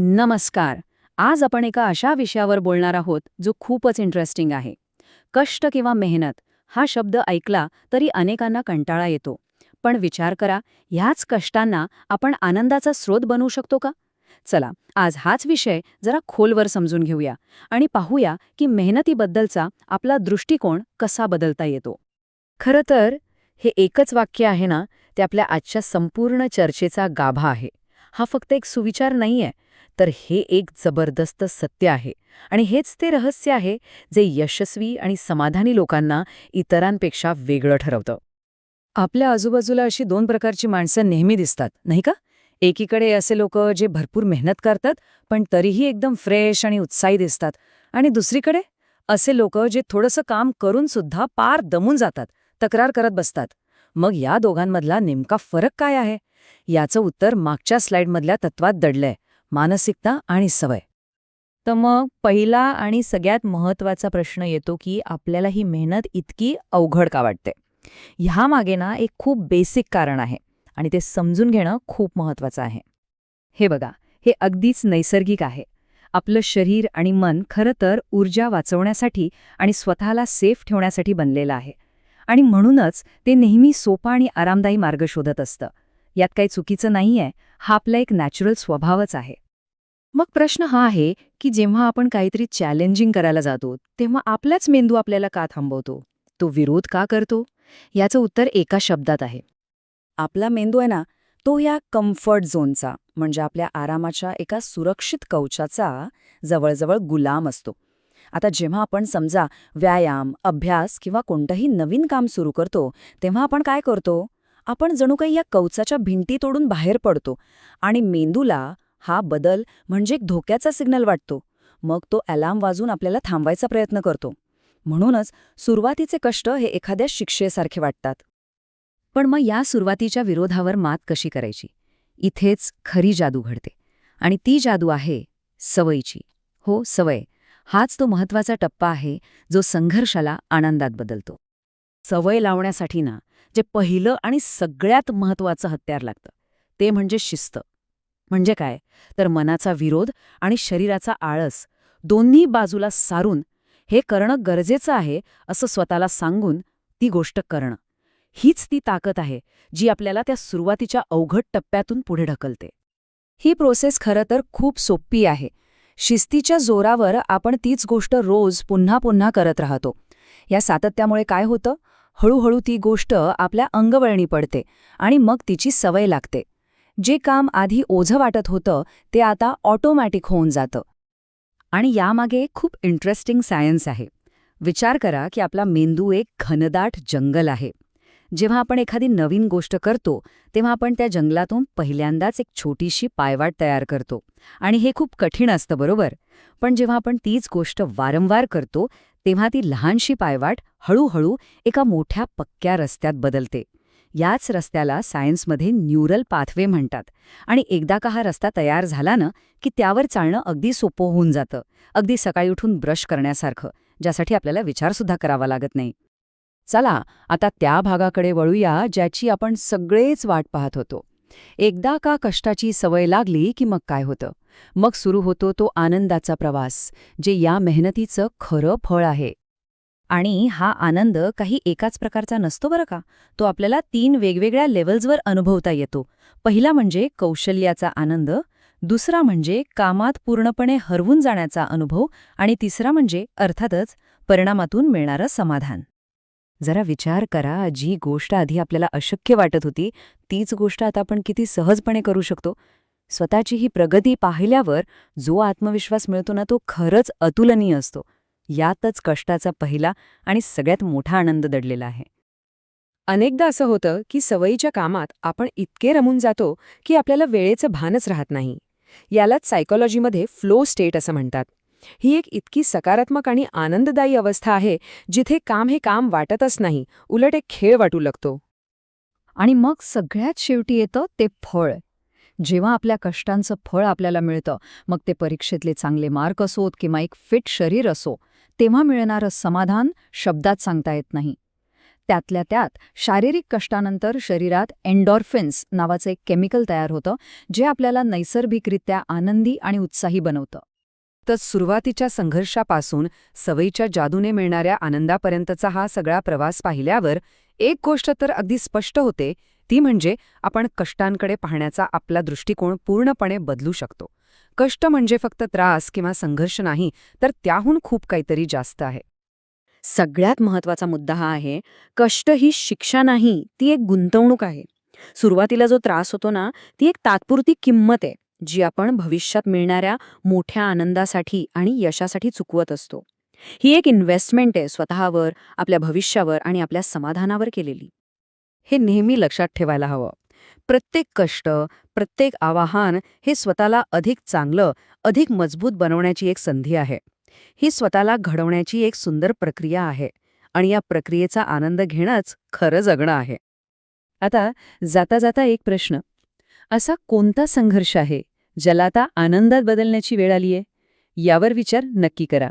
नमस्कार. आज आपण एका अशा विषयावर बोलणार आहोत जो खूपच इंटरेस्टिंग आहे. कष्ट किंवा मेहनत हा शब्द ऐकला तरी अनेकांना कंटाळा येतो. पण विचार करा ह्याच कष्टांना आपण आनंदाचा स्रोत बनवू शकतो का? चला आज हाच विषय जरा खोलवर समजून घेऊया आणि पाहूया की मेहनतीबद्दलचा आपला दृष्टिकोन कसा बदलता येतो. खरं तर हे एकच वाक्य आहे ना ते आपल्या आजच्या संपूर्ण चर्चेचा गाभा आहे. हा फक्त एक सुविचार नाहीये तर हे एक जबरदस्त सत्य आहे. आणि हेच ते रहस्य आहे जे यशस्वी आणि समाधानी लोकांना इतरांपेक्षा वेगळं ठरवतं. आपल्या आजूबाजूला अशी दोन प्रकारची माणसं नेहमी दिसतात नाही का? एकीकडे असे लोक जे भरपूर मेहनत करतात पण तरीही एकदम फ्रेश आणि उत्साही दिसतात. आणि दुसरीकडे असे लोक जे थोडंसं काम करून सुद्धा पार दमून जातात तक्रार करत बसतात. मग या दोघांमधला नेमका फरक काय आहे? याचं उत्तर मागच्या स्लाइडमधल्या तत्वात दडलंय. मानसिकता आणि सवय. तर मग पहिला आणि सगळ्यात महत्त्वाचा प्रश्न येतो की आपल्याला ही मेहनत इतकी अवघड का वाटते? ह्यामागे ना एक खूप बेसिक कारण आहे आणि ते समजून घेणं खूप महत्वाचं आहे. हे बघा हे अगदीच नैसर्गिक आहे. आपलं शरीर आणि मन खरं तर ऊर्जा वाचवण्यासाठी आणि स्वतःला सेफ ठेवण्यासाठी बनलेलं आहे. आणि म्हणूनच ते नेहमी सोपा आणि आरामदायी मार्ग शोधत असतं. यात काही चुकीचं नाहीये. हा आपला एक नॅचरल स्वभावच आहे. मग प्रश्न हा आहे की जेव्हा आपण काहीतरी चॅलेंजिंग करायला जातो तेव्हा आपलाच मेंदू आपल्याला का थांबवतो? तो विरोध का करतो? याचं उत्तर एका शब्दात आहे. आपला मेंदू आहे ना तो या कम्फर्ट झोनचा म्हणजे आपल्या आरामाच्या एका सुरक्षित कवचाचा जवळजवळ गुलाम असतो. आता जेव्हा आपण समजा व्यायाम अभ्यास किंवा कोणतंही नवीन काम सुरू करतो तेव्हा आपण काय करतो? आपण जणू काही या कवचाच्या भिंती तोडून बाहेर पडतो आणि मेंदूला हा बदल म्हणजे एक धोक्याचा सिग्नल वाटतो. मग तो अलार्म वाजून आपल्याला थांबवायचा प्रयत्न करतो. म्हणूनच सुरुवातीचे कष्ट हे एखाद्या शिक्षेसारखे वाटतात. पण मग या सुरुवातीच्या विरोधावर मात कशी करायची? इथेच खरी जादू घडते. आणि ती जादू आहे सवयीची. हो सवय. हाच तो महत्त्वाचा टप्पा आहे जो संघर्षाला आनंदात बदलतो. सवय लावण्यासाठी ना जे पहिलं आणि सगळ्यात महत्वाचं हत्यार लागतं ते म्हणजे शिस्त. म्हणजे काय? तर मनाचा विरोध आणि शरीराचा आळस दोन्ही बाजूला सारून हे करणं गरजेचं आहे असं स्वतःला सांगून ती गोष्ट करणं. हीच ती ताकद आहे जी आपल्याला त्या सुरुवातीच्या अवघड टप्प्यातून पुढे ढकलते. ही प्रोसेस खरं तर खूप सोपी आहे. शिस्तीच्या जोरावर आपण तीच गोष्ट रोज पुन्हा पुन्हा करत राहतो. या सातत्यामुळे काय होतं? हळूहळू ती गोष्ट आपल्या अंगवळणी पडते आणि मग तिची सवय लागते. जे काम आधी ओझं वाटत होतं ते आता ऑटोमॅटिक होऊन जातं. आणि यामागे खूप इंटरेस्टिंग सायन्स आहे. विचार करा की आपला मेंदू एक घनदाट जंगल आहे. जेव्हा आपण एखादी नवीन गोष्ट करतो तेव्हा आपण त्या जंगलातून पहिल्यांदाच एक छोटीशी पायवाट तयार करतो. आणि हे खूप कठीण असतं बरोबर? पण जेव्हा आपण तीच गोष्ट वारंवार करतो तेव्हा ती लहानशी पायवाट हळूहळू एका मोठ्या पक्क्या रस्त्यात बदलते. याच रस्त्याला सायन्समध्ये न्यूरल पाथवे म्हणतात. आणि एकदा का हा रस्ता तयार झाला ना की त्यावर चालणं अगदी सोपं होऊन जातं. अगदी सकाळी उठून ब्रश करण्यासारखं ज्यासाठी आपल्याला विचारसुद्धा करावा लागत नाही. चला आता त्या भागाकडे वळूया ज्याची आपण सगळेच वाट पाहत होतो. एकदा का कष्टाची सवय लागली की मग काय होतं? मग सुरू होतो तो आनंदाचा प्रवास जे या मेहनतीचं खरं फळ आहे. आणि हा आनंद काही एकाच प्रकारचा नसतो बरं का? तो आपल्याला तीन वेगवेगळ्या लेवल्सवर अनुभवता येतो. पहिला म्हणजे कौशल्याचा आनंद दुसरा म्हणजे कामात पूर्णपणे हरवून जाण्याचा अनुभव आणि तिसरा म्हणजे अर्थातच परिणामातून मिळणारं समाधान. जरा विचार करा जी गोष्ट आधी आपल्याला अशक्य वाटत होती तीच गोष्ट आता आपण किती सहजपणे करू शकतो. स्वतःची ही प्रगती पाहिल्यावर जो आत्मविश्वास मिळतो ना तो खरंच अतुलनीय असतो. यातच कष्टाचा पहिला आणि सगळ्यात मोठा आनंद दडलेला आहे. अनेकदा असं होतं की सवयीच्या कामात आपण इतके रमून जातो की आपल्याला वेळेचं भानच राहत नाही. यालाच सायकॉलॉजीमध्ये फ्लो स्टेट असं म्हणतात. ही एक इतकी सकारात्मक आणि आनंददायी अवस्था आहे जिथे काम हे काम वाटतच नाही उलट एक खेळ वाटू लागतो. आणि मग सगळ्यात शेवटी येतं ते फळ. जेव्हा आपल्या कष्टांचं फळ आपल्याला मिळतं मग ते परीक्षेतले चांगले मार्क असोत किंवा एक फिट शरीर असो तेव्हा मिळणारं समाधान शब्दात सांगता येत नाही. त्यातल्या त्यात शारीरिक कष्टानंतर शरीरात एन्डॉर्फिन्स नावाचं एक केमिकल तयार होतं जे आपल्याला नैसर्गिकरित्या आनंदी आणि उत्साही बनवतं. तर सुरुवातीच्या संघर्षापासून सवयीच्या जादूने मिळणाऱ्या आनंदापर्यंतचा हा सगळा प्रवास पाहिल्यावर एक गोष्ट तर अगदी स्पष्ट होते ती म्हणजे आपण कष्टांकडे पाहण्याचा आपला दृष्टिकोन पूर्णपणे बदलू शकतो. कष्ट म्हणजे फक्त त्रास किंवा संघर्ष नाही तर त्याहून खूप काहीतरी जास्त आहे. सगळ्यात महत्त्वाचा मुद्दा हा आहे कष्ट ही शिक्षा नाही ती एक गुंतवणूक आहे. सुरुवातीला जो त्रास होतो ना ती एक तात्पुरती किंमत आहे जी आपण भविष्यात मिळणाऱ्या मोठ्या आनंदासाठी आणि यशासाठी चुकवत असतो. ही एक इन्व्हेस्टमेंट आहे स्वतःवर आपल्या भविष्यावर आणि आपल्या समाधानावर केलेली. हे नेहमी लक्षात ठेवायला हवं. प्रत्येक कष्ट प्रत्येक आवाहन हे स्वतःला अधिक चांगलं अधिक मजबूत बनवण्याची एक संधी आहे. ही स्वतःला घडवण्याची एक सुंदर प्रक्रिया आहे आणि या प्रक्रियेचा आनंद घेणंच खरं जगणं आहे. आता जाता जाता एक प्रश्न. असा कोणता संघर्ष आहे ज्याला आता आनंदात बदलण्याची वेळ आलीये? यावर विचार नक्की करा.